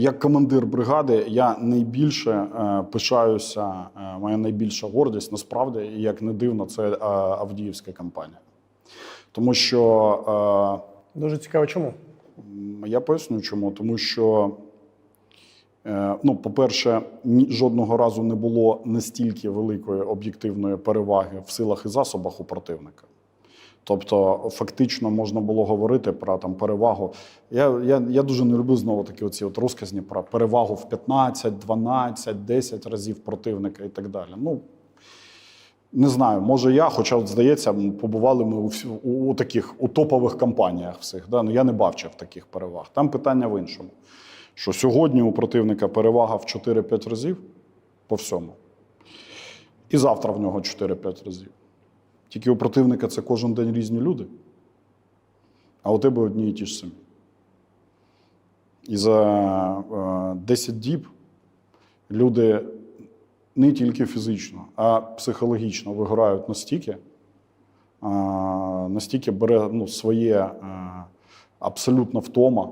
Як командир бригади, я найбільше е, пишаюся, е, моя найбільша гордість насправді, і як не дивно, це е, Авдіївська кампанія. Тому що Дуже цікаво, чому? е, я поясню чому. Тому що, е, ну, по-перше, жодного разу не було настільки великої об'єктивної переваги в силах і засобах у противника. Тобто, фактично можна було говорити про там перевагу. Я, я, я дуже не люблю знову такі оці от розказні про перевагу в 15, 12, 10 разів противника і так далі. Ну, не знаю, може я, хоча здається, побували ми у, у, у таких у топових компаніях всіх. Да? Ну, я не бачив таких переваг. Там питання в іншому. Що сьогодні у противника перевага в 4-5 разів по всьому. І завтра в нього 4-5 разів. Тільки у противника це кожен день різні люди, а у тебе одні і ті ж самі. І за е, 10 діб люди не тільки фізично, а психологічно вигорають настільки, настільки бере ну, своє е, абсолютно втома,